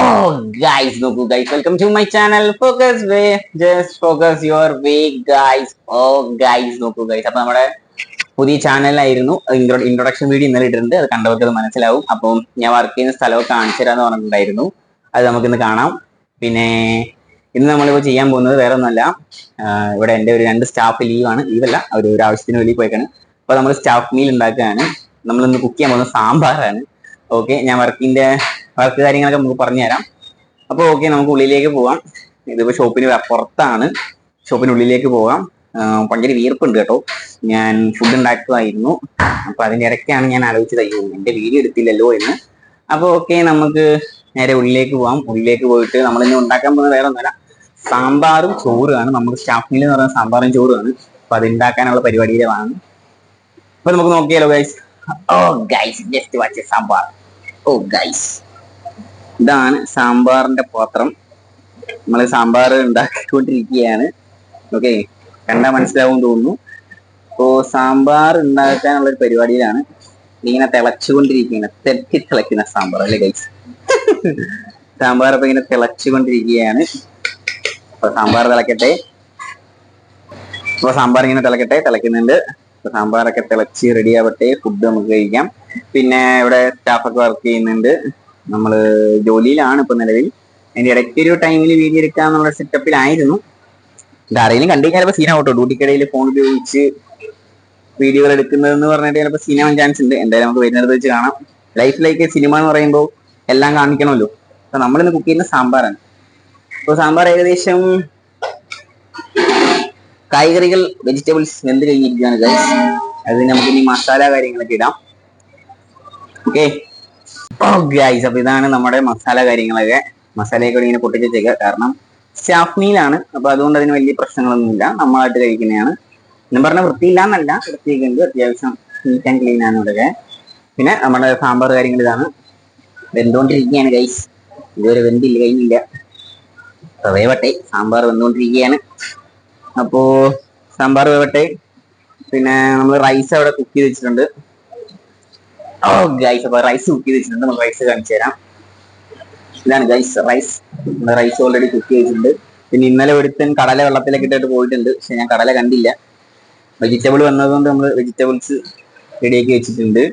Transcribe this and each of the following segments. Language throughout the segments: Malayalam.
ഓ ഗൈസ് നോക്കൂ guys welcome to my channel focus way just focus your way guys oh guys നോക്കൂ ഗൈസ് അപ്പൊ നമ്മുടെ പുതിയ ചാനലായിരുന്നു ഇൻട്രൊഡക്ഷൻ വീഡിയോ ഇന്നലെ ഇട്ടിട്ടുണ്ട്. അത് കണ്ടവർക്ക് അത് മനസ്സിലാവും. അപ്പം ഞാൻ വർക്ക് ചെയ്യുന്ന സ്ഥലമൊക്കെ കാണിച്ചു തരാന്ന് പറഞ്ഞിട്ടുണ്ടായിരുന്നു. അത് നമുക്കിന്ന് കാണാം. പിന്നെ ഇന്ന് നമ്മളിപ്പോൾ ചെയ്യാൻ പോകുന്നത് വേറെ ഒന്നുമല്ല ഇവിടെ എന്റെ ഒരു രണ്ട് സ്റ്റാഫ് ലീവാണ് ലീവല്ല അവർ ഒരു ആവശ്യത്തിന് വെളിയിൽ പോയേക്കാണ്. അപ്പോൾ നമ്മൾ സ്റ്റാഫ് മീൽ ഉണ്ടാക്കുകയാണ്. നമ്മൾ ഇന്ന് കുക്ക് ചെയ്യാൻ പോകുന്നത് സാമ്പാറാണ്. ഓക്കെ ഞാൻ വർക്കിന്റെ വർക്ക് കാര്യങ്ങളൊക്കെ നമുക്ക് പറഞ്ഞു തരാം അപ്പോൾ ഓക്കെ നമുക്ക് ഉള്ളിലേക്ക് പോവാം. ഇതിപ്പോൾ ഷോപ്പിന് പുറത്താണ്. ഷോപ്പിനുള്ളിലേക്ക് ആഹ് ഭയങ്കര വീർപ്പുണ്ട് കേട്ടോ. ഞാൻ ഫുഡ് ഉണ്ടാക്കുമായിരുന്നു. അപ്പൊ അതിന്റെ ഇടയ്ക്കാണ് ഞാൻ ആലോചിച്ചത് അയ്യോ എന്റെ വീഡിയോ എടുത്തില്ലല്ലോ എന്ന്. അപ്പോൾ ഓക്കെ നമുക്ക് നേരെ ഉള്ളിലേക്ക് പോവാം. ഉള്ളിലേക്ക് പോയിട്ട് നമ്മൾ ഇന്ന് ഉണ്ടാക്കാൻ പോകുന്നത് വേറെ ഒന്നുമല്ല. സാമ്പാറും ചോറുമാണ്. നമുക്ക് സ്റ്റാഫ് മീൽ എന്ന് പറയുന്ന സാമ്പാറും ചോറുമാണ്. അപ്പൊ അത് ഉണ്ടാക്കാനുള്ള പരിപാടിയിലാണ് അപ്പൊ നമുക്ക് നോക്കിയാലോ guys oh guys just watch sambar. Oh guys ഇതാണ് സാമ്പാറിന്റെ പാത്രം. നമ്മൾ സാമ്പാർ ഉണ്ടാക്കിക്കൊണ്ടിരിക്കുകയാണ്. ഓക്കെ കണ്ടാൽ മനസ്സിലാവും തോന്നുന്നു. അപ്പോ സാമ്പാർ ഉണ്ടാക്കാനുള്ള ഒരു പരിപാടിയിലാണ് ഇങ്ങനെ തിളച്ചുകൊണ്ടിരിക്കുകയാണ്. തെറ്റി തിളയ്ക്കുന്ന സാമ്പാർ അല്ലേ ഗൈസ് സാമ്പാർ അപ്പൊ ഇങ്ങനെ തിളച്ചുകൊണ്ടിരിക്കുകയാണ്. അപ്പൊ സാമ്പാർ തിളക്കട്ടെ. അപ്പൊ സാമ്പാർ ഇങ്ങനെ തിളക്കട്ടെ തിളയ്ക്കുന്നുണ്ട്. അപ്പൊ സാമ്പാറൊക്കെ തിളച്ച് റെഡി ആവട്ടെ ഫുഡ് നമുക്ക് കഴിക്കാം. പിന്നെ ഇവിടെ സ്റ്റാഫൊക്കെ വർക്ക് ചെയ്യുന്നുണ്ട്. നമ്മൾ ജോലിയിലാണ് ഇപ്പൊ നിലവിൽ. അതിന്റെ ഇടയ്ക്ക് ഒരു ടൈമിൽ വീഡിയോ എടുക്കാന്നുള്ള സെറ്റപ്പിലായിരുന്നു ഇത് ആരെങ്കിലും കണ്ടു ചിലപ്പോൾ സീന ഓട്ടോ ഡ്യൂട്ടിക്കിടയിൽ ഫോൺ ഉപയോഗിച്ച് വീഡിയോകൾ എടുക്കുന്നതെന്ന് പറഞ്ഞിട്ട് ചിലപ്പോൾ സീന ചാൻസ് ഉണ്ട്. എന്തായാലും നമുക്ക് വരുന്നത് വെച്ച് കാണാം. ലൈഫിലേക്ക് സിനിമ എന്ന് പറയുമ്പോൾ എല്ലാം കാണിക്കണമല്ലോ. അപ്പൊ നമ്മളിന്ന് കുക്ക് ചെയ്യുന്ന സാമ്പാറാണ്. അപ്പോൾ സാമ്പാർ ഏകദേശം കായ്കറികൾ വെജിറ്റബിൾസ് വെന്ത് കഴിഞ്ഞിരിക്കുകയാണ് ഗൈസ് അത് നമുക്ക് ഇനി മസാല കാര്യങ്ങളൊക്കെ ഇടാം. ഓക്കെ ഗൈസ് അപ്പൊ ഇതാണ് നമ്മുടെ മസാല കാര്യങ്ങളൊക്കെ. മസാലയൊക്കെ ഇങ്ങനെ പൊട്ടിച്ച് വെച്ചേക്കുക. കാരണം സ്റ്റാഫ് മീലാണ് അപ്പൊ അതുകൊണ്ട് അതിന് വലിയ പ്രശ്നങ്ങളൊന്നുമില്ല. നമ്മളായിട്ട് കഴിക്കുന്നതാണ്. ഞാൻ പറഞ്ഞ വൃത്തിയില്ല എന്നല്ല വൃത്തിയൊക്കെ അത്യാവശ്യം നീറ്റ് ആൻഡ് ക്ലീൻ ആണ് ഇവിടെയൊക്കെ. പിന്നെ നമ്മുടെ സാമ്പാർ കാര്യങ്ങൾ ഇതാണ്. വെന്തുകൊണ്ടിരിക്കുകയാണ് ഗൈസ് ഇതുവരെ വെന്തില്ല കഴിഞ്ഞില്ല. വേവട്ടെ സാമ്പാർ വെന്തുകൊണ്ടിരിക്കുകയാണ്. അപ്പോ സാമ്പാർ വേവട്ടെ പിന്നെ നമ്മൾ റൈസ് അവിടെ കുക്ക് ചെയ്ത് വെച്ചിട്ടുണ്ട്. ഓ ഗൈസ് അപ്പൊ റൈസ് കുക്ക് ചെയ്ത് വെച്ചിട്ടുണ്ട്. നമ്മൾ റൈസ് കാണിച്ചു തരാം. ഇതാണ് guys rice rice already cook ചെയ്തിട്ടുണ്ട് പിന്നെ ഇന്നലെ ഒരുത്തൻ കടല വെള്ളത്തിലേക്ക് ഇട്ടിട്ട് പോയിട്ടുണ്ട്. പക്ഷെ ഞാൻ കടല കണ്ടില്ല. വെജിറ്റബിൾ വന്നതുകൊണ്ട് നമ്മൾ വെജിറ്റബിൾസ് റെഡിയാക്കി വെച്ചിട്ടുണ്ട്.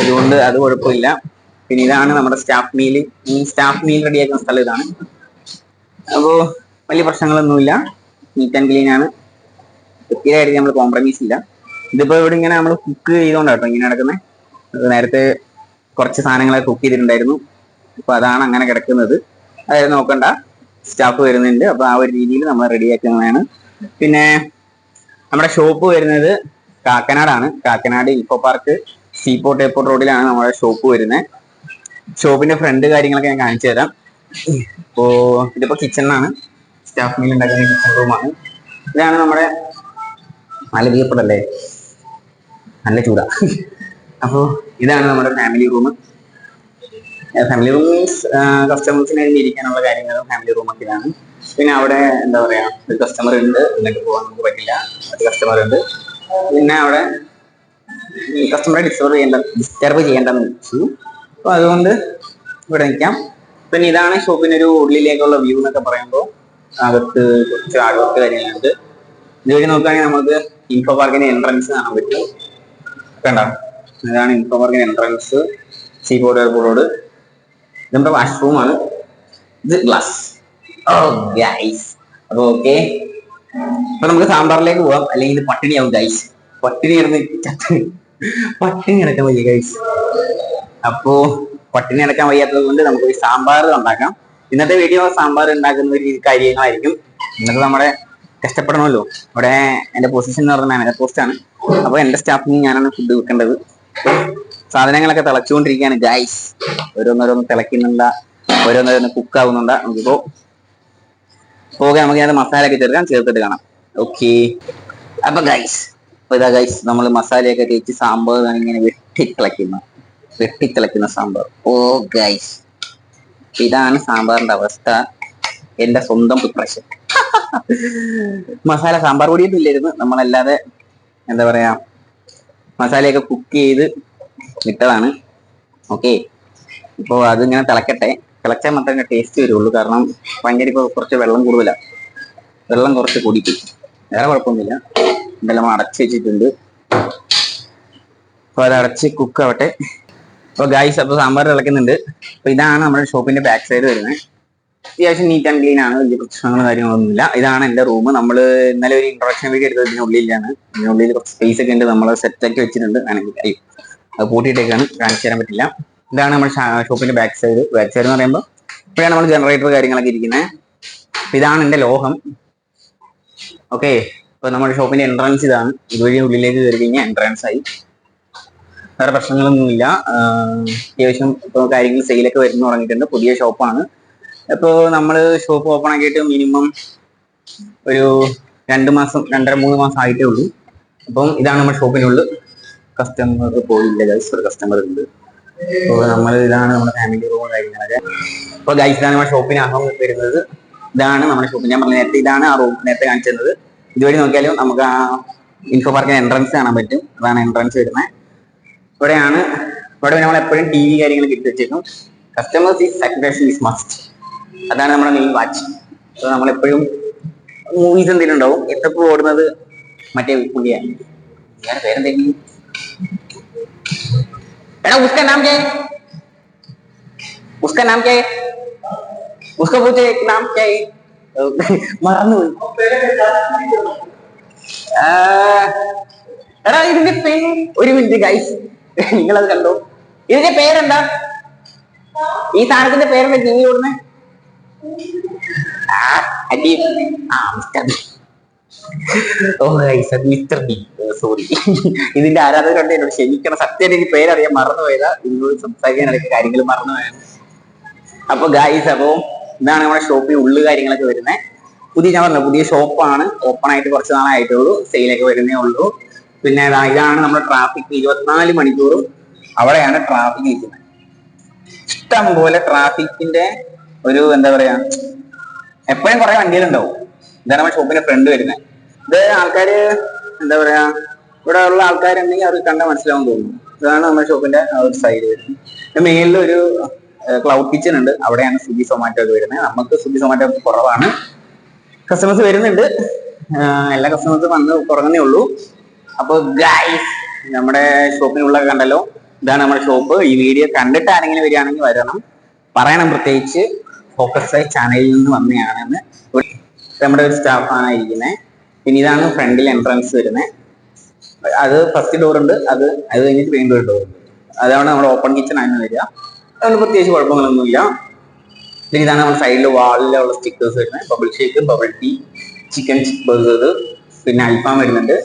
അതുകൊണ്ട് അത് കുഴപ്പമില്ല. പിന്നെ ഇതാണ് നമ്മുടെ സ്റ്റാഫ് മീൽ ഈ സ്റ്റാഫ് മീൽ റെഡിയാക്കുന്ന സ്ഥലം ഇതാണ്. അപ്പോൾ വലിയ പ്രശ്നങ്ങളൊന്നുമില്ല. നീറ്റ് ആൻഡ് ക്ലീൻ ആണ്. കൃത്യമായിട്ട് നമ്മൾ കോംപ്രമൈസ് ഇല്ല. ഇതിപ്പോ ഇവിടെ ഇങ്ങനെ നമ്മൾ കുക്ക് ചെയ്തോണ്ടാട്ടോ ഇങ്ങനെ നടക്കുന്നത് നേരത്തെ കുറച്ച് സാധനങ്ങളെ കുക്ക് ചെയ്തിട്ടുണ്ടായിരുന്നു. അപ്പൊ അതാണ് അങ്ങനെ കിടക്കുന്നത്. അതായത് നോക്കണ്ട സ്റ്റാഫ് വരുന്നുണ്ട്. അപ്പൊ ആ ഒരു രീതിയിൽ നമ്മൾ റെഡിയാക്കുന്നതാണ് പിന്നെ നമ്മുടെ ഷോപ്പ് വരുന്നത് കാക്കനാടാണ്. Kakkanad eco park seaport airport റോഡിലാണ് നമ്മുടെ ഷോപ്പ് വരുന്നത് ഷോപ്പിന്റെ ഫ്രണ്ട് കാര്യങ്ങളൊക്കെ ഞാൻ കാണിച്ചു തരാം. ഇപ്പോ ഇതിപ്പോ കിച്ചണിലാണ് സ്റ്റാഫ് മീൽ ഉണ്ടാക്കുന്ന കിച്ചൺ റൂമാണ് ഇതാണ് നമ്മുടെ നല്ല വിയപ്പെടല്ലേ നല്ല ചൂടാ. അപ്പോ ഇതാണ് നമ്മുടെ family room family room means കസ്റ്റമേഴ്സിന് ഇരിക്കാനുള്ള കാര്യങ്ങളും ഫാമിലി റൂമൊക്കെ ഇതാണ്. പിന്നെ അവിടെ എന്താ പറയാ ഒരു കസ്റ്റമർ ഉണ്ട് എന്നൊക്കെ പോകാൻ നമുക്ക് പറ്റില്ല. കസ്റ്റമർ ഉണ്ട്. പിന്നെ അവിടെ കസ്റ്റമറെ ഡിസ്റ്റർബ് ചെയ്യേണ്ട ഡിസ്റ്റർബ് ചെയ്യേണ്ടെന്ന് വെച്ചു അപ്പൊ അതുകൊണ്ട് ഇവിടെ നിൽക്കാം. പിന്നെ ഇതാണ് ഷോപ്പിന്റെ ഒരു ഉള്ളിലേക്കുള്ള വ്യൂ എന്നൊക്കെ പറയുമ്പോൾ അകത്ത് കുറച്ച് ആർട്ട് കാര്യങ്ങളുണ്ട്. ഇതുവഴി നോക്കുകയാണെങ്കിൽ നമുക്ക് ഇൻഫോ പാർക്കിന്റെ എൻട്രൻസ് കാണാൻ പറ്റും. കണ്ട? ഇതാണ് info entrance sea board airport road നമ്മുടെ വാഷ്റൂം ആണ്. ഇത് ഗ്ലാസ് അപ്പൊ ഓക്കെ അപ്പൊ നമുക്ക് സാമ്പാറിലേക്ക് പോവാം. അല്ലെങ്കിൽ പട്ടിണിയാവും ഗൈസ് പട്ടിണി കിടന്ന് പട്ടിണി കിടക്കാൻ വയ്യ ഗൈസ് അപ്പോ പട്ടിണി കിടക്കാൻ വയ്യാത്തത് കൊണ്ട് നമുക്ക് ഒരു സാമ്പാർ ഉണ്ടാക്കാം. ഇന്നത്തെ വീഡിയോ സാമ്പാർ ഉണ്ടാക്കുന്ന ഒരു കാര്യങ്ങളായിരിക്കും. ഇന്നത്തെ നമ്മുടെ കഷ്ടപ്പെടണമല്ലോ. ഇവിടെ എന്റെ പൊസിഷൻ എന്ന് പറഞ്ഞാൽ മാനേജർ പോസ്റ്റ് ആണ്. അപ്പൊ എന്റെ സ്റ്റാഫിന് ഞാനാണ് ഫുഡ് വെക്കേണ്ടത്. സാധനങ്ങളൊക്കെ തിളച്ചുകൊണ്ടിരിക്കുകയാണ്. ഗൈസ് ഓരോന്നോരോന്ന് തിളയ്ക്കുന്നുണ്ട ഓരോന്നോരോന്ന് കുക്ക് ആവുന്നുണ്ട്. നമുക്കിപ്പോ ഓക്കെ നമുക്ക് ഞാൻ മസാല ഒക്കെ ചേർക്കാം. ചേർത്തിട്ട് കാണാം. ഓക്കെ അപ്പൊ ഗൈസ് ഇതാ ഗൈസ് നമ്മൾ മസാലയൊക്കെ തേച്ച് സാമ്പാർ ഇങ്ങനെ വെട്ടിത്തിളക്കുന്ന വെട്ടിത്തിളക്കുന്ന സാമ്പാർ. ഓ ഗൈസ് ഇതാണ് സാമ്പാറിന്റെ അവസ്ഥ. എന്റെ സ്വന്തം പ്രിപ്പറേഷൻ മസാല സാമ്പാർ പൊടിയൊന്നും ഇല്ലായിരുന്നു. നമ്മളല്ലാതെ എന്താ പറയാ മസാലയൊക്കെ കുക്ക് ചെയ്ത് ഇട്ടതാണ്. ഓക്കെ ഇപ്പോൾ അതിങ്ങനെ തിളക്കട്ടെ. തിളച്ചാൽ മാത്രമേ ടേസ്റ്റ് വരുള്ളൂ. കാരണം ഭയങ്കര ഇപ്പോൾ കുറച്ച് വെള്ളം കൂടുതലാണ് വെള്ളം കുറച്ച് കൂടിപ്പോയി വേറെ കുഴപ്പമൊന്നുമില്ല. ഇതെല്ലാം അടച്ച് വെച്ചിട്ടുണ്ട്. അപ്പോൾ അത് അടച്ച് കുക്ക് ആവട്ടെ. അപ്പോൾ ഗായ്സ് അപ്പോൾ സാമ്പാർ തിളക്കുന്നുണ്ട്. അപ്പോൾ ഇതാണ് നമ്മുടെ ഷോപ്പിന്റെ ബാക്ക് സൈഡ് വരുന്നത്. അത്യാവശ്യം നീറ്റ് ആൻഡ് ക്ലീൻ ആണ്. വലിയ പ്രശ്നങ്ങളും കാര്യങ്ങളൊന്നുമില്ല. ഇതാണ് എന്റെ റൂം നമ്മൾ ഇന്നലെ ഒരു ഇൻട്രൊഡക്ഷൻ വീഡിയോ എടുത്തത് ഇതിനുള്ളിലാണ് ഇതിനുള്ളിൽ കുറച്ച് സ്പേസ് ഒക്കെ ഉണ്ട്. നമ്മൾ സെറ്റ് ആക്കി വെച്ചിട്ടുണ്ട്. വേണമെങ്കിൽ അത് പൂട്ടിയിട്ടേക്കാണ്. കാണിച്ചു തരാൻ പറ്റില്ല. ഇതാണ് നമ്മുടെ ഷോപ്പിന്റെ ബാക്ക് സൈഡ് ബാക്ക് സൈഡ് എന്ന് പറയുമ്പോൾ ഇപ്പോഴാണ് നമ്മൾ ജനറേറ്റർ കാര്യങ്ങളൊക്കെ ഇരിക്കുന്നത് ഇതാണ് എന്റെ ലോഹം. ഓക്കെ ഇപ്പൊ നമ്മുടെ ഷോപ്പിന്റെ എൻട്രൻസ് ഇതാണ്. ഇതുവഴി ഉള്ളിലേക്ക് കയറി കഴിഞ്ഞാൽ എൻട്രൻസ് ആയി. വേറെ പ്രശ്നങ്ങളൊന്നുമില്ല. അത്യാവശ്യം ഇപ്പോൾ കാര്യങ്ങൾ സെയിലൊക്കെ വരുന്നു തുടങ്ങിയിട്ടുണ്ട് പുതിയ ഷോപ്പാണ് ഇപ്പോൾ നമ്മൾ ഷോപ്പ് ഓപ്പൺ ആക്കിയിട്ട് മിനിമം ഒരു രണ്ട് മാസം രണ്ടര മൂന്ന് മാസം ആയിട്ടേ ഉള്ളൂ. അപ്പം ഇതാണ് നമ്മുടെ ഷോപ്പിനുള്ളിൽ കസ്റ്റമർ പോയില്ല ഗൈസ് ഒരു കസ്റ്റമർ ഉണ്ട്. അപ്പോൾ നമ്മൾ ഇതാണ് നമ്മുടെ ഫാമിലി റൂം കാര്യങ്ങളൊക്കെ അപ്പോൾ ഗൈസ് ഇതാണ് നമ്മുടെ ഷോപ്പിനകം വരുന്നത്. ഇതാണ് നമ്മുടെ ഷോപ്പ് ഞാൻ പറഞ്ഞ നേരത്തെ ഇതാണ് ആ റൂം നേരത്തെ കാണിച്ചിരുന്നത് ഇതുവഴി നോക്കിയാലും നമുക്ക് ആ ഇൻഫോ പാർക്കിന് എൻട്രൻസ് കാണാൻ പറ്റും. അതാണ് എൻട്രൻസ് വരുന്നത്. ഇവിടെയാണ് ഇവിടെ നമ്മൾ എപ്പോഴും ടി വി കാര്യങ്ങൾ കിട്ടി വെച്ചേക്കും. Customers is satisfaction is must അതാണ് നമ്മുടെ മെയിൻ വാച്ച് അപ്പോൾ നമ്മളെപ്പോഴും മൂവീസ് എന്തെങ്കിലും ഉണ്ടാവും എത്തപ്പോൾ ഓടുന്നത് മറ്റേ പുള്ളിയാണ്. ഞാൻ പേരെന്തെങ്കിലും? എടാ ഉസ്ക നാം കേ? ഉസ്ക നാം കേ? ഉസ്ക പൂച്ചേ നാം കേ? മറന്നുപോയി. ആ, എടാ ഇതിന്റെ പേര് ഒരു മിനിറ്റ് ഗൈസ് നിങ്ങളത് കണ്ടോ? ഇതിന്റെ പേരെന്താ? ഈ സാധനത്തിന്റെ പേരെന്താ? നീ വി ഓടുന്നേ? അടി ആ മിസ്റ്റർ ഓ ഗൈസ് അത് മിസ്റ്റർ ബി സോറി ഇതിന്റെ ആരാധകരുണ്ട് എന്നോട് ക്ഷമിക്കണം. സത്യം എനിക്ക് പേരറിയാൻ മറന്നുപോയതാ. നിങ്ങളോട് സംസാരിക്കാൻ ഇടയ്ക്ക് കാര്യങ്ങൾ മറന്നുപോയാണ് അപ്പൊ ഗൈസ് അപ്പൊ ഇതാണ് നമ്മുടെ ഷോപ്പിൽ ഉള്ളു കാര്യങ്ങളൊക്കെ വരുന്നത് പുതിയ ഞാൻ പറഞ്ഞു പുതിയ ഷോപ്പാണ്. ഓപ്പൺ ആയിട്ട് കുറച്ച് നാളായിട്ടുള്ളൂ. സെയിലൊക്കെ വരുന്നേ ഉള്ളൂ. പിന്നെ ഇതാണ് നമ്മുടെ ട്രാഫിക് ഇരുപത്തിനാല് മണിക്കൂറും അവിടെയാണ് ട്രാഫിക് ഇരിക്കുന്നത്. ഇഷ്ടം പോലെ ട്രാഫിക്കിന്റെ ഒരു എന്താ പറയാ എപ്പോഴും കുറെ വണ്ടിയിലുണ്ടാവും ഇതാണ് ഷോപ്പിന്റെ ഫ്രണ്ട് വരുന്നത് ഇത് ആൾക്കാര് എന്താ പറയാ ഇവിടെ ഉള്ള ആൾക്കാരുണ്ടെങ്കിൽ അവർക്ക് കണ്ട മനസ്സിലാവും തോന്നുന്നു ഇതാണ് നമ്മുടെ ഷോപ്പിന്റെ ഒരു സൈഡ് വരുന്നത് മേളിൽ ഒരു ക്ലൗഡ് കിച്ചൺ ഉണ്ട്. അവിടെയാണ് സ്വിഗ്ഗി സൊമാറ്റോ ഒക്കെ വരുന്നത് നമുക്ക് സ്വിഗ്ഗി സൊമാറ്റോ കുറവാണ്. കസ്റ്റമേഴ്സ് വരുന്നുണ്ട്. എല്ലാ കസ്റ്റമേഴ്സും വന്ന് കുറഞ്ഞേ ഉള്ളൂ. അപ്പൊ ഗൈസ് നമ്മുടെ ഷോപ്പിനുള്ള കണ്ടല്ലോ. ഇതാണ് നമ്മുടെ ഷോപ്പ്. ഈ വീഡിയോ കണ്ടിട്ട് ആരെങ്കിലും വരികയാണെങ്കിൽ വരണം. പറയണം പ്രത്യേകിച്ച്. ഫോക്കസ് ചാനലിൽ നിന്ന് വന്നതാണെന്ന് നമ്മുടെ ഒരു സ്റ്റാഫാണ് ഇരിക്കുന്നത് പിന്നെ ഇതാണ് ഫ്രണ്ടിൽ എൻട്രൻസ് വരുന്നത് അത് ഫസ്റ്റ് ഡോർ ഉണ്ട്. അത് അത് കഴിഞ്ഞിട്ട് വീണ്ടും ഒരു ഡോർ ഉണ്ട്. അതാണ് നമ്മുടെ ഓപ്പൺ കിച്ചൺ ആണ് വരിക. അതുകൊണ്ട് പ്രത്യേകിച്ച് കുഴപ്പങ്ങളൊന്നുമില്ല. പിന്നെ ഇതാണ് നമ്മുടെ സൈഡിൽ വാളിലുള്ള സ്റ്റിക്കേഴ്സ് വരുന്നത് bubble shake bubble tea chicken burger പിന്നെ അൽഫാം വരുന്നുണ്ട്.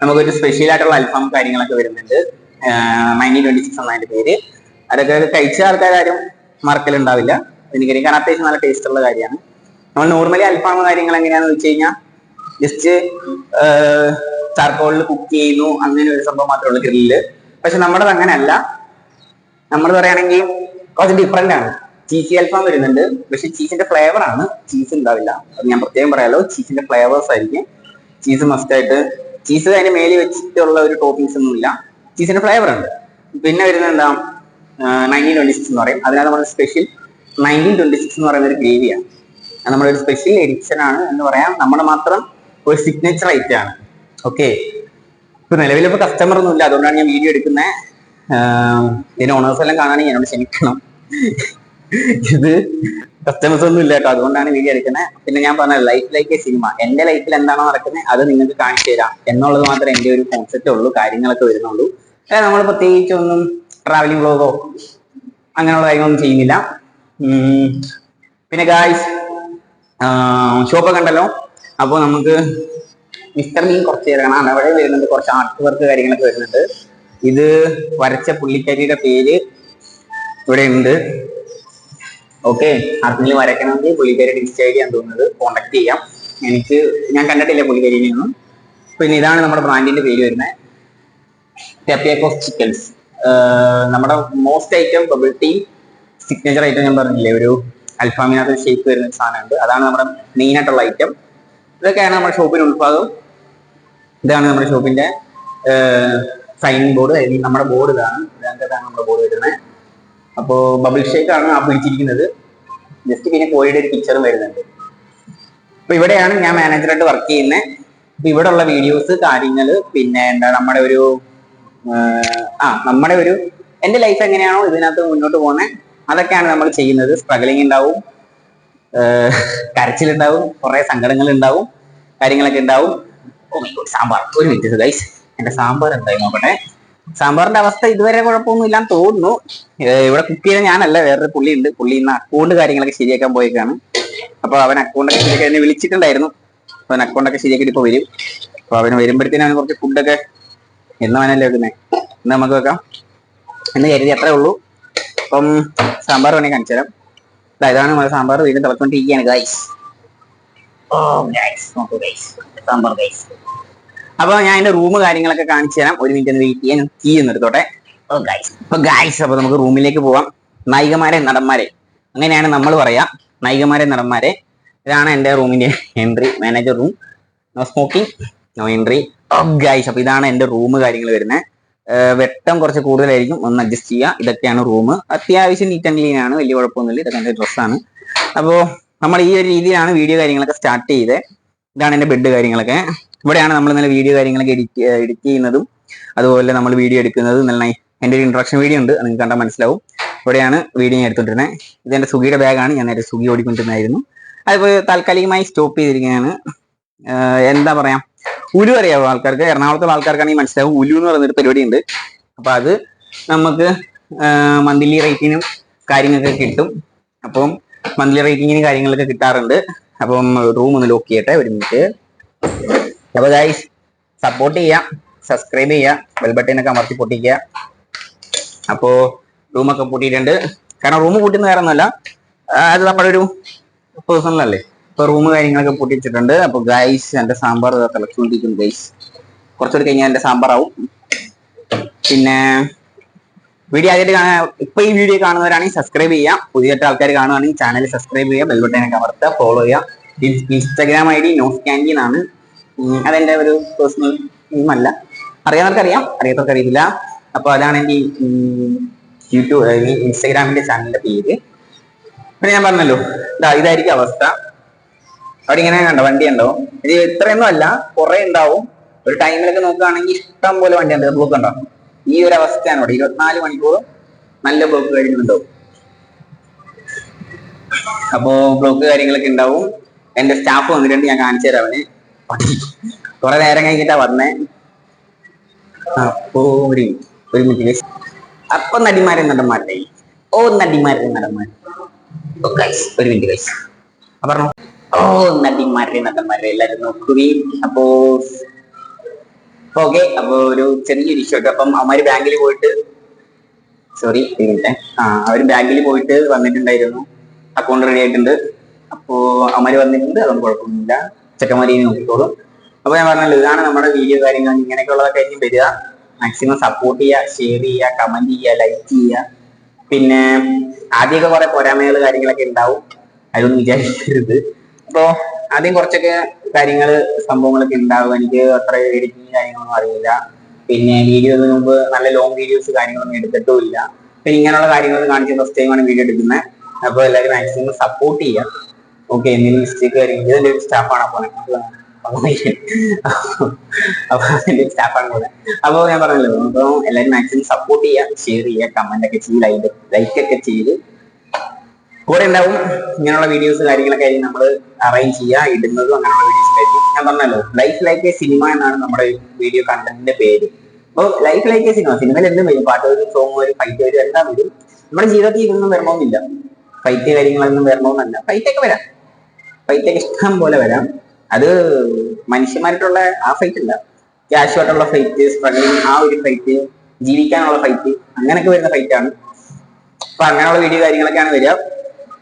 നമുക്കൊരു സ്പെഷ്യൽ ആയിട്ടുള്ള അൽഫാം കാര്യങ്ങളൊക്കെ വരുന്നുണ്ട്. നയന്റീൻ ട്വന്റി സിക്സ് എന്നതിന്റെ പേര്. അതൊക്കെ കഴിച്ച ആൾക്കാരും മറക്കലുണ്ടാവില്ല. എനിക്കറിയാം. കാരണം അത്യാവശ്യം നല്ല ടേസ്റ്റ് ഉള്ള കാര്യമാണ്. നമ്മൾ നോർമലി അൽഫാം കാര്യങ്ങൾ എങ്ങനെയാണെന്ന് വെച്ച് കഴിഞ്ഞാൽ ജസ്റ്റ് ചാർക്കോളിൽ കുക്ക് ചെയ്യുന്നു. അങ്ങനെ ഒരു സംഭവം മാത്രമേ ഉള്ളൂ ഗ്രില്ല് പക്ഷെ നമ്മുടേത് അങ്ങനെയല്ല. നമ്മൾ പറയുകയാണെങ്കിൽ കുറച്ച് ഡിഫറെന്റ് ആണ്. ചീസി അൽഫാം വരുന്നുണ്ട്. പക്ഷെ ചീസിന്റെ ഫ്ലേവർ ആണ്. ചീസ് ഉണ്ടാവില്ല. അത് ഞാൻ പ്രത്യേകം പറയാലോ. ചീസിന്റെ ഫ്ലേവേഴ്സ് ആയിരിക്കും. ചീസ് മസ്റ്റ് ആയിട്ട് ചീസ് അതിന്റെ മേലിൽ വെച്ചിട്ടുള്ള ഒരു ടോപ്പിംഗ്സ് ഒന്നുമില്ല ചീസിന്റെ ഫ്ലേവർ ഉണ്ട്. പിന്നെ വരുന്നത് എന്താ? നയന്റീൻ ട്വന്റി സിക്സ് എന്ന് പറയും. അതിനകത്ത് നമ്മൾ സ്പെഷ്യൽ നയന്റീൻ ട്വന്റി സിക്സ് എന്ന് പറയുന്ന ഒരു ഗ്രേവിയാണ് നമ്മളൊരു സ്പെഷ്യൽ എഡിഷൻ ആണ് എന്ന് പറയാം. നമ്മുടെ മാത്രം ഒരു സിഗ്നേച്ചർ ഐറ്റം ആണ്. ഓക്കെ ഇപ്പൊ നിലവിലിപ്പോ കസ്റ്റമർ ഒന്നും ഇല്ല. അതുകൊണ്ടാണ് ഞാൻ വീഡിയോ എടുക്കുന്നത് ഇതിന് ഓണേഴ്സ് എല്ലാം കാണാണെങ്കിൽ എന്നോട് ക്ഷമിക്കണം. ഇത് കസ്റ്റമേഴ്സ് ഒന്നും ഇല്ല കേട്ടോ. അതുകൊണ്ടാണ് വീഡിയോ എടുക്കുന്നത് പിന്നെ ഞാൻ പറഞ്ഞ ലൈഫ് ലൈക്ക് സിനിമ എന്റെ ലൈഫിൽ എന്താണോ നടക്കുന്നത് അത് നിങ്ങൾക്ക് കാണിച്ചു തരാം. എന്നുള്ളത് മാത്രമേ എന്റെ ഒരു കോൺസെപ്റ്റ് ഉള്ളൂ. കാര്യങ്ങളൊക്കെ വരുന്നുള്ളൂ. നമ്മൾ പ്രത്യേകിച്ച് ഒന്നും ട്രാവലിംഗ് വ്ളോഗോ അങ്ങനെയുള്ള കാര്യങ്ങളൊന്നും ചെയ്യുന്നില്ല. പിന്നെ ഗായ്സ് ഷോപ്പ് കണ്ടല്ലോ അപ്പോൾ നമുക്ക് മിസ്റ്റർ മീൻ കുറച്ച് ഇറങ്ങണം അവിടെ വരുന്നുണ്ട് കുറച്ച് ആർട്ട് വർക്ക് കാര്യങ്ങളൊക്കെ വരുന്നുണ്ട്. ഇത് വരച്ച പുള്ളിക്കാരിയുടെ പേര് ഇവിടെ ഉണ്ട്. ഓക്കെ ആർക്കെങ്കിലും വരയ്ക്കണമെങ്കിൽ പുള്ളിക്കാരിയുടെ ഇൻസ്റ്റ ഐ ഡി ഞാൻ തോന്നുന്നത്. കോണ്ടാക്ട് ചെയ്യാം. എനിക്ക് ഞാൻ കണ്ടിട്ടില്ല പുള്ളിക്കാരിനെ ഒന്നും. പിന്നെ ഇതാണ് നമ്മുടെ ബ്രാൻഡിന്റെ പേര് വരുന്നത്. ടെപ്പിയക്കോസ് ചിക്കൻസ് നമ്മുടെ most item bubble tea signature item ഞാൻ പറഞ്ഞില്ലേ? ഒരു അൽഫാമിനകത്ത് ഷേപ്പ് വരുന്ന സാധനമുണ്ട്. അതാണ് നമ്മുടെ മെയിൻ ആയിട്ടുള്ള ഐറ്റം ഇതൊക്കെയാണ് നമ്മുടെ ഷോപ്പിന് ഉൾഭാഗം ഇതാണ് നമ്മുടെ ഷോപ്പിന്റെ സൈൻ ബോർഡ് അല്ലെങ്കിൽ നമ്മുടെ ബോർഡ് ഇതാണ്. ഇതാണ് നമ്മുടെ ബോർഡ് വരുന്നത്. അപ്പോൾ ബബിൾ ഷേക്ക് ആണ് ആ പിടിച്ചിരിക്കുന്നത്. ജസ്റ്റ് പിന്നെ കോഴിയുടെ ഒരു പിക്ചറും വരുന്നുണ്ട്. അപ്പൊ ഇവിടെയാണ് ഞാൻ മാനേജറായിട്ട് വർക്ക് ചെയ്യുന്നത് അപ്പൊ ഇവിടെ ഉള്ള വീഡിയോസ് കാര്യങ്ങൾ പിന്നെ എന്താ നമ്മുടെ ഒരു ആ നമ്മുടെ ഒരു എന്റെ ലൈഫ് എങ്ങനെയാണോ ഇതിനകത്ത് മുന്നോട്ട് പോകുന്നത് അതൊക്കെയാണ് നമ്മൾ ചെയ്യുന്നത്. സ്ട്രഗിളിങ് ഉണ്ടാവും. കരച്ചിലുണ്ടാവും. കുറെ സങ്കടങ്ങൾ ഉണ്ടാവും. കാര്യങ്ങളൊക്കെ ഉണ്ടാവും. സാമ്പാർ. ഒരു മിനിറ്റ് ഗൈസ് എന്റെ സാമ്പാർ എന്തായി നോക്കട്ടെ. സാമ്പാറിന്റെ അവസ്ഥ ഇതുവരെ കുഴപ്പമൊന്നും ഇല്ലാന്ന് തോന്നുന്നു. ഇവിടെ കുക്ക് ചെയ്ത ഞാനല്ല വേറൊരു പുള്ളി ഉണ്ട് പുള്ളി ഇന്ന് അക്കൗണ്ട് കാര്യങ്ങളൊക്കെ ശരിയാക്കാൻ പോയേക്കാണ്. അപ്പൊ അവൻ അക്കൗണ്ടൊക്കെ ശരിയാക്കി എന്നെ വിളിച്ചിട്ടുണ്ടായിരുന്നു. അവൻ അക്കൗണ്ടൊക്കെ ശരിയാക്കിയിട്ട് ഇപ്പൊ വരും. അപ്പൊ അവന് വരുമ്പോഴത്തേനും അവന് കുറച്ച് ഫുഡൊക്കെ എന്ന് വേണമല്ലേ വെക്കുന്നേ. ഇന്ന് നമുക്ക് വെക്കാം. എന്ന് കരുതി അത്രേ ഉള്ളൂ. അപ്പം സാമ്പാർ വേണമെങ്കിൽ കാണിച്ചു തരാം. ഇതാണ് നമ്മുടെ സാമ്പാർ. വീണ്ടും തിളക്കൊണ്ടിരിക്കുകയാണ് ഗൈസ് ഓ ഗൈസ് നോക്കൂ ഗൈസ് സാമ്പാർ ഗൈസ് അപ്പൊ ഞാൻ എന്റെ റൂം കാര്യങ്ങളൊക്കെ കാണിച്ചു തരാം. ഒരു മിനിറ്റ് ഒന്ന് വെയിറ്റ് ചെയ്യാൻ കീ ഒന്ന് എടുത്തോട്ടെ. ഓ ഗൈസ് അപ്പൊ ഗൈസ് അപ്പൊ നമുക്ക് റൂമിലേക്ക് പോവാം. നായികമാരെ നടന്മാരെ. അങ്ങനെയാണ് നമ്മൾ പറയാം. നായികമാരെ നടന്മാരെ. ഇതാണ് എന്റെ റൂമിന്റെ entry manager room no smoking no entry guys അപ്പൊ ഇതാണ് എന്റെ റൂം കാര്യങ്ങൾ വരുന്നത്. വെട്ടം കുറച്ച് കൂടുതലായിരിക്കും. ഒന്ന് അഡ്ജസ്റ്റ് ചെയ്യുക ഇതൊക്കെയാണ് റൂം അത്യാവശ്യം നീറ്റ് ആൻഡ് ക്ലീൻ ആണ്. വലിയ കുഴപ്പമൊന്നുമില്ല. ഇതൊക്കെ എന്റെ ഡ്രസ്സാണ് അപ്പോൾ നമ്മൾ ഈ ഒരു രീതിയിലാണ് വീഡിയോ കാര്യങ്ങളൊക്കെ സ്റ്റാർട്ട് ചെയ്തത് ഇതാണ് എന്റെ ബെഡ് കാര്യങ്ങളൊക്കെ. ഇവിടെയാണ് നമ്മൾ ഇന്നലെ വീഡിയോ കാര്യങ്ങളൊക്കെ എഡിറ്റ് എഡിറ്റ് ചെയ്യുന്നതും അതുപോലെ നമ്മൾ വീഡിയോ എടുക്കുന്നതും. നല്ല എന്റെ ഒരു ഇൻട്രൊഡക്ഷൻ വീഡിയോ ഉണ്ട്. നിങ്ങൾക്ക് കണ്ടാൽ മനസ്സിലാവും. ഇവിടെയാണ് വീഡിയോ ഞാൻ എടുത്തുകൊണ്ടിരുന്നത് ഇത് എന്റെ സുഖിയുടെ ബാഗാണ് ഞാൻ നേരെ സുഖി ഓടിക്കൊണ്ടിരുന്നായിരുന്നു അതിപ്പോൾ താൽക്കാലികമായി സ്റ്റോപ്പ് ചെയ്തിരിക്കുകയാണ്. എന്താ പറയാ? ഉലു അറിയാവോ ആൾക്കാർക്ക്? എറണാകുളത്തുള്ള ആൾക്കാർക്കാണെങ്കിൽ മനസ്സിലാവും ഉലു എന്ന് പറയുന്ന ഒരു പരിപാടി ഉണ്ട് അപ്പൊ അത് നമുക്ക് മന്ത്ലി റേറ്റിനും കാര്യങ്ങളൊക്കെ കിട്ടും. അപ്പം മന്ത്ലി റേറ്റിങ്ങിന് കാര്യങ്ങളൊക്കെ കിട്ടാറുണ്ട്. അപ്പം റൂം ഒന്ന് ലോക്ക് ചെയ്യട്ടെ ഒരു മിനിറ്റ് അപ്പൊ ഗൈസ് സപ്പോർട്ട് ചെയ്യാം സബ്സ്ക്രൈബ് ചെയ്യുക ബെൽ ബട്ടനൊക്കെ അമർത്തി പൊട്ടിക്കുക. അപ്പോ റൂമൊക്കെ പൂട്ടിയിട്ടുണ്ട്. കാരണം റൂം കൂട്ടുന്ന വേറെ ഒന്നുമല്ല അത് നമ്മുടെ ഒരു പേഴ്സണൽ അല്ലേ? ഇപ്പൊ റൂം കാര്യങ്ങളൊക്കെ പൊട്ടിച്ചിട്ടുണ്ട് അപ്പൊ ഗൈസ് എന്റെ സാമ്പാർ തിളച്ചുകൊണ്ടിരിക്കുന്നു ഗൈസ് കുറച്ചുകൂടി കഴിഞ്ഞാൽ എന്റെ സാമ്പാർ ആവും പിന്നെ വീഡിയോ ആദ്യമായിട്ട് കാണാൻ ഇപ്പൊ ഈ വീഡിയോ കാണുന്നവരാണെങ്കിൽ സബ്സ്ക്രൈബ് ചെയ്യാം. പുതിയതായിട്ട് ആൾക്കാർ കാണുവാണെങ്കിൽ ചാനൽ സബ്സ്ക്രൈബ് ചെയ്യുക ബെൽബട്ടനൊക്കെ അമർത്തുക ഫോളോ ചെയ്യുക ഇൻസ്റ്റാഗ്രാം ഐ ഡി നോസ് ക്യാന്റീൻ ആണ് അതെന്റെ ഒരു പേഴ്സണൽ അല്ല. അറിയാവുന്നവർക്ക് അറിയാം അറിയാത്തവർക്ക് അറിയില്ല അപ്പൊ അതാണ് എന്റെ യൂട്യൂബ് ഇൻസ്റ്റാഗ്രാമിന്റെ ചാനലിന്റെ പേര്. പിന്നെ ഞാൻ പറഞ്ഞല്ലോ ഇതാ ഇതായിരിക്കും അവസ്ഥ. അവിടെ ഇങ്ങനെ കണ്ടോ വണ്ടി ഉണ്ടാവും ഇത് ഇത്രയൊന്നും അല്ല കുറെ ഉണ്ടാവും. ഒരു ടൈമിലൊക്കെ നോക്കുകയാണെങ്കിൽ ഇഷ്ടം പോലെ വണ്ടി ഉണ്ട് ബ്ലോക്ക് ഉണ്ടോ? ഈ ഒരു അവസ്ഥയാണ് ഇവിടെ. ഇരുപത്തിനാല് മണിക്കൂറും നല്ല ബ്ലോക്ക് കാര്യങ്ങളുണ്ടാവും. അപ്പോ ബ്ലോക്ക് കാര്യങ്ങളൊക്കെ ഉണ്ടാവും. എന്റെ സ്റ്റാഫ് വന്നിട്ടുണ്ട് ഞാൻ കാണിച്ചു തരാം അവന്. കുറെ നേരം കഴിഞ്ഞിട്ടാ വന്നേ. അപ്പോ ഒരു ഒരു മിനിറ്റ്. അപ്പൊ നടിമാരെ നടന്മാരുടെ ഓ നടിമാരെ ഗൈസ് ഒരു മിനിറ്റ് ഗൈസ് പറഞ്ഞു. ഓ നടിമാരെ നടന്മാരെ എല്ലാരും നോക്കുകയും. അപ്പോ ഓക്കെ അപ്പൊ ഒരു ചെറിയൊരു ഇഷ്യൂ അപ്പം അവന്മാര് ബാങ്കിൽ പോയിട്ട് സോറി ആ അവർ ബാങ്കിൽ പോയിട്ട് വന്നിട്ടുണ്ടായിരുന്നു. അക്കൗണ്ട് റെഡി ആയിട്ടുണ്ട്. അപ്പോ അവന്മാര് വന്നിട്ടുണ്ട്. അതൊന്നും കുഴപ്പമൊന്നുമില്ല. ചെക്കന്മാരി നോക്കിക്കോളും. അപ്പൊ ഞാൻ പറഞ്ഞല്ലോ ഇതാണ് നമ്മുടെ വീഡിയോ കാര്യങ്ങൾ. ഇങ്ങനെയൊക്കെ ഉള്ളതൊക്കെ ആയിരിക്കും വരിക. മാക്സിമം സപ്പോർട്ട് ചെയ്യുക ഷെയർ ചെയ്യുക കമന്റ് ചെയ്യുക ലൈക്ക് ചെയ്യുക. പിന്നെ ആദ്യമൊക്കെ കുറെ പോരായ്മകൾ കാര്യങ്ങളൊക്കെ ഉണ്ടാവും. അതൊന്നും വിചാരിക്കരുത്. അപ്പോ ആദ്യം കുറച്ചൊക്കെ കാര്യങ്ങൾ സംഭവങ്ങളൊക്കെ ഉണ്ടാവും. എനിക്ക് അത്ര എഡിറ്റിംഗ് കാര്യങ്ങളൊന്നും അറിയില്ല. പിന്നെ വീഡിയോന് മുമ്പ് നല്ല ലോങ് വീഡിയോസ് കാര്യങ്ങളൊന്നും എടുത്തിട്ടും ഇല്ല. പിന്നെ ഇങ്ങനെയുള്ള കാര്യങ്ങൾ കാണിച്ച് ഫസ്റ്റ് ടൈമാണ് വീഡിയോ എടുക്കുന്നത് അപ്പൊ എല്ലാവരും മാക്സിമം സപ്പോർട്ട് ചെയ്യുക ഓക്കെ എന്തെങ്കിലും മിസ്റ്റേക്ക് കാര്യങ്ങൾ ഇതിന്റെ ഒരു സ്റ്റാഫാണ് അപ്പൊ അപ്പൊ അതിന്റെ സ്റ്റാഫാണ് പോലെ അപ്പോൾ ഞാൻ പറഞ്ഞല്ലോ അപ്പൊ എല്ലാവരും മാക്സിമം സപ്പോർട്ട് ചെയ്യുക ഷെയർ ചെയ്യുക കമന്റ് ഒക്കെ ചെയ്ത് ലൈക്ക് ലൈക്ക് ഒക്കെ ചെയ്ത്. കൂടെ ഉണ്ടാവും. ഇങ്ങനെയുള്ള വീഡിയോസ് കാര്യങ്ങളൊക്കെ ആയിരിക്കും നമ്മൾ അറേഞ്ച് ചെയ്യുക ഇടുന്നതും അങ്ങനെയുള്ള വീഡിയോസ് ആയിരിക്കും. ഞാൻ പറഞ്ഞല്ലോ ലൈഫ് ലൈക്ക് എ സിനിമ എന്നാണ് നമ്മുടെ വീഡിയോ കണ്ടന്റിന്റെ പേര്. അപ്പോൾ ലൈഫ് ലൈക്ക് എ സിനിമ സിനിമയിൽ എന്തും വരും. പാട്ട് വരും സോങ് വരും ഫൈറ്റ് വരും എല്ലാം വരും. നമ്മുടെ ജീവിതത്തിൽ ഇതൊന്നും വരണമെന്നില്ല. ഫൈറ്റ് കാര്യങ്ങളൊന്നും വരണമെന്നല്ല. ഫൈറ്റ് ഒക്കെ വരാം. ഫൈറ്റ് ഒക്കെ ഇഷ്ടം പോലെ വരാം. അത് മനുഷ്യന്മാരായിട്ടുള്ള ആ ഫൈറ്റ് അല്ല. ക്യാഷ് ആയിട്ടുള്ള ഫൈറ്റ് സ്ട്രഗിളിങ് ആ ഒരു ഫൈറ്റ് ജീവിക്കാനുള്ള ഫൈറ്റ് അങ്ങനെയൊക്കെ വരുന്ന ഫൈറ്റാണ് അപ്പൊ അങ്ങനെയുള്ള വീഡിയോ കാര്യങ്ങളൊക്കെയാണ് വരിക.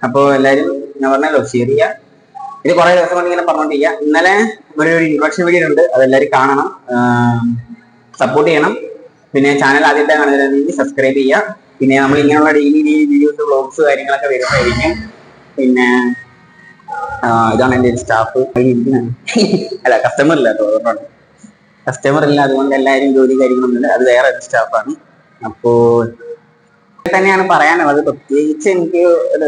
അപ്പൊ എല്ലാരും ഞാൻ പറഞ്ഞല്ലോ ഷെയർ ചെയ്യുക ഇത് കുറെ ദിവസം കൊണ്ട് ഇങ്ങനെ പറഞ്ഞോണ്ടിരിക്ക. ഇന്നലെ ഒരു ഇൻട്രൊഡക്ഷൻ വീഡിയോ ഉണ്ട്. അതെല്ലാവരും കാണണം. സപ്പോർട്ട് ചെയ്യണം. പിന്നെ ചാനൽ ആദ്യത്തെ കാണുന്നതിന് സബ്സ്ക്രൈബ് ചെയ്യുക പിന്നെ നമ്മൾ ഇങ്ങനെയുള്ള ഡെയിലി ഡെയിലി വീഡിയോസ് വ്ളോഗ്സ് കാര്യങ്ങളൊക്കെ വരുമ്പോഴായിരിക്കും പിന്നെ ഇതാണ് എന്റെ സ്റ്റാഫ് അല്ല കസ്റ്റമർ ഇല്ല തോന്നുന്നു കസ്റ്റമർ ഇല്ല അതുകൊണ്ട് എല്ലാവരും ജോലി കാര്യങ്ങളൊന്നുമില്ല. അത് വേറെ സ്റ്റാഫാണ് അപ്പോ തന്നെയാണ് പറയാനുള്ളത് പ്രത്യേകിച്ച് എനിക്ക്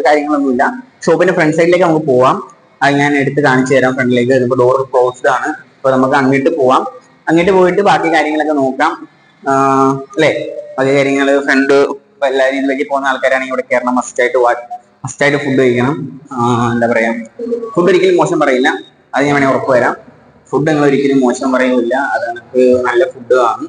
കാര്യങ്ങളൊന്നുമില്ല. ഷോപ്പിന്റെ ഫ്രണ്ട് സൈഡിലേക്ക് നമുക്ക് പോവാം. അത് ഞാൻ എടുത്ത് കാണിച്ചു തരാം ഫ്രണ്ടിലേക്ക് ഇതിപ്പോ ഡോർ ക്ലോസ്ഡ് ആണ്. അപ്പൊ നമുക്ക് അങ്ങോട്ട് പോവാം. അങ്ങോട്ട് പോയിട്ട് ബാക്കി കാര്യങ്ങളൊക്കെ നോക്കാം. അല്ലേ? ബാക്കി കാര്യങ്ങൾ ഫ്രണ്ട് എല്ലാ രീതിയിലേക്ക് പോകുന്ന ആൾക്കാരാണെങ്കിൽ ഇവിടെ കയറണം മസ്റ്റായിട്ട് മസ്റ്റായിട്ട് ഫുഡ് കഴിക്കണം. എന്താ പറയാ? ഫുഡ് ഒരിക്കലും മോശം പറയില്ല. അത് ഞാൻ വേണമെങ്കിൽ ഉറപ്പ് ഫുഡ് നിങ്ങൾ ഒരിക്കലും മോശം പറയുന്നില്ല അത് നല്ല ഫുഡ് ആണ്.